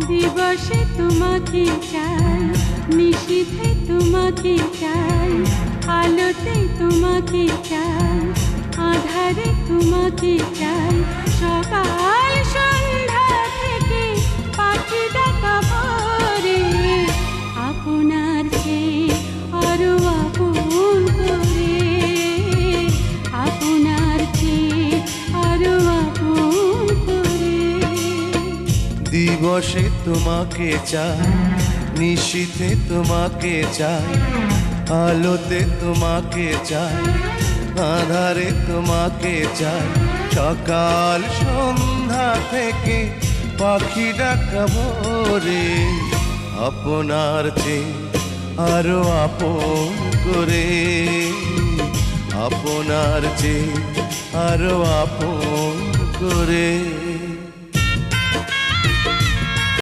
দিবসে তোমাকে চাই নিশীথে তোমাকে চাই আলোতে তোমাকে চাই আধারে তোমাকে চাই সকাল দিবসে তোমাকে চাই, নিশীথে তোমাকে চাই, আলোতে তোমাকে চাই, আধারে তোমাকে চাই। সকাল সন্ধ্যা থেকে পাখি ডাকা ভোরে আপনার চেয়ে আরও আপন করে। আপনার চেয়ে আরও আপন করে।